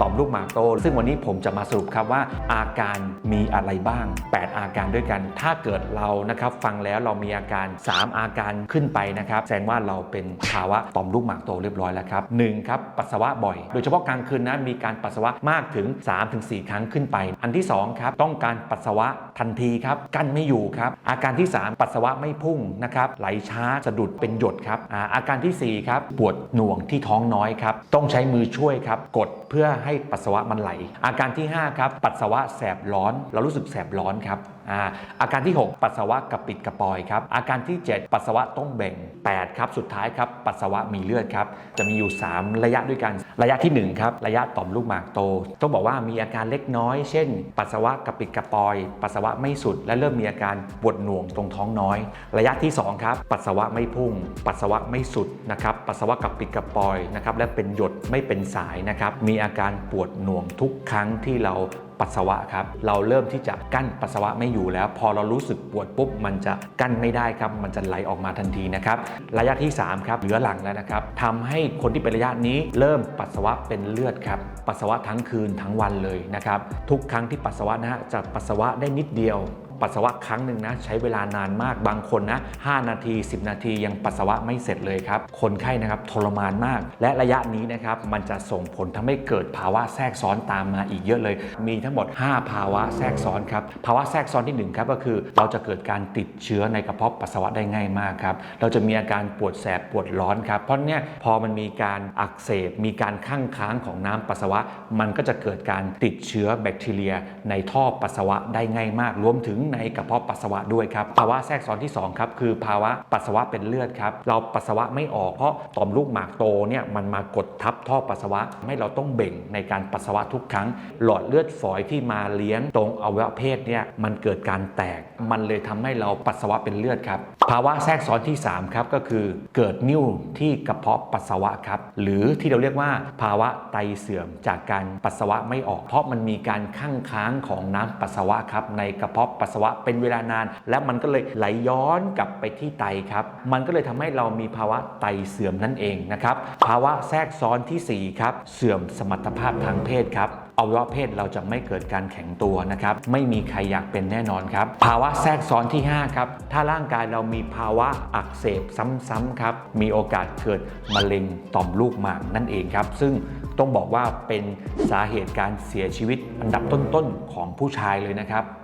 ต่อมลูกหมากโต ซึ่งวันนี้ผมจะมาสรุปครับว่า อาการมีอะไรบ้าง 8 อาการด้วยกัน ถ้าเกิดเรานะครับฟังแล้วเรามีอาการ 3 อาการขึ้นไปนะครับแสดงว่าเราเป็นภาวะต่อมลูกหมากโตเรียบร้อยแล้วครับหนึ่งครับปัสสาวะบ่อย โดยเฉพาะกลางคืนนะมีการปัสสาวะมากถึง 3-4 ครั้งขึ้นไป อันที่2ครับต้องการปัสสาวะทันทีครับกั้นไม่อยู่ครับอาการที่ 3 ปัสสาวะไม่พุ่งนะครับไหลช้าสะดุดเป็นหยดครับอาการทีสี่4ครับปวดหน่วงที่ท้องน้อยครับต้องใช้มือช่วยครับกดเพื่อใให้ปัสสาวะมันไหล อาการที่5ครับปัสสาวะแสบร้อน เรารู้สึกแสบร้อนครับอาการที่ 6 ปัสสาวะกระปิดกระปอยครับ อาการที่ 7 ปัสสาวะต้องเบ่ง8ครับ สุดท้ายครับ ปัสสาวะมีเลือดครับ จะมีอยู่ 3 ระยะด้วยกัน ระยะที่ 1 ครับ ระยะต่อมลูกหมากโต ต้องบอกว่ามีอาการเล็กน้อย เช่น ปัสสาวะกระปิดกระปอย ปัสสาวะไม่สุด และเริ่มมีอาการปวดหน่วงตรงท้องน้อย ระยะที่ 2 ครับ ปัสสาวะไม่พุ่ง ปัสสาวะไม่สุดนะครับ ปัสสาวะกระปิดกระปอยนะครับ และเป็นหยดไม่เป็นสายนะครับ มีอาการปวดหน่วงทุกครั้งที่เรา ปัสสาวะครับ เราเริ่มที่จะกั้นปัสสาวะไม่อยู่แล้ว พอเรารู้สึกปวดปุ๊บมันจะกั้นไม่ได้ครับ มันจะไหลออกมาทันทีนะครับ ระยะที่ 3 ครับเหลือหลังแล้วนะครับทำให้คนที่เป็นระยะนี้เริ่มปัสสาวะเป็นเลือดครับ ปัสสาวะทั้งคืนทั้งวันเลยนะครับ ทุกครั้งที่ปัสสาวะนะฮะจะปัสสาวะได้นิดเดียว ปัสสาวะครั้งหนึ่งนะใช้เวลานานมากบางคนนะ5นาที 10 นาทียังปัสสาวะไม่เสร็จเลยครับ คนไข้นะครับทรมานมาก และระยะนี้นะครับมันจะส่งผลทำให้เกิดภาวะแทรกซ้อนตามมาอีกเยอะเลย มีทั้งหมด 5 ภาวะแทรกซ้อนครับภาวะแทรกซ้อนที่1ครับก็คือเราจะเกิดการติดเชื้อในกระเพาะปัสสาวะได้ง่ายมากครับเราจะมีอาการปวดแสบปวดร้อนครับเพราะเนี่ยพอมันมีการอักเสบมีการข้างค้างของน้ำปัสสาวะ มันก็จะเกิดการติดเชื้อแบคทีเรีย ในท่อปัสสาวะได้ง่ายมากรวมถึงในกระเพาะปัสสาวะด้วยครับภาวะแทรกซ้อนที่2ครับคือภาวะปัสสาวะเป็นเลือดครับเราปัสสาวะไม่ออกเพราะต่อมลูกหมากโตเนี่ยมันมากดทับท่อปัสสาวะให้เราต้องเบ่งในการปัสสาวะทุกครั้ง หลอดเลือดฝอยที่มาเลี้ยงตรงอวัยวะเพศเนี่ยมันเกิดการแตก มันเลยทำให้เราปัสสาวะเป็นเลือดครับภาวะแทรกซ้อนที่3ครับก็คือเกิดนิ่วที่กระเพาะปัสสาวะครับหรือที่เราเรียกว่าภาวะไตเสื่อมจากการปัสสาวะไม่ออก เพราะมันมีการข้างค้างของน้ำปัสสาวะครับในกระเพาะปัสสาวะเป็นเวลานาน และมันก็เลยไหลย้อนกลับไปที่ไตครับ มันก็เลยทำให้เรามีภาวะไตเสื่อมนั่นเองนะครับภาวะแทรกซ้อนทีสี่4ครับเสื่อมสมรรถภาพทางเพศครับอวัยวะเพศเราจะไม่เกิดการแข็งตัวนะครับ ไม่มีใครอยากเป็นแน่นอนครับ ภาวะแทรกซ้อนที่ 5 ครับ ถ้าร่างกายเรามีภาวะอักเสบซ้ำๆครับ มีโอกาสเกิดมะเร็งต่อมลูกหมากนั่นเองครับ ซึ่งต้องบอกว่าเป็นสาเหตุการเสียชีวิตอันดับต้นๆของผู้ชายเลยนะครับ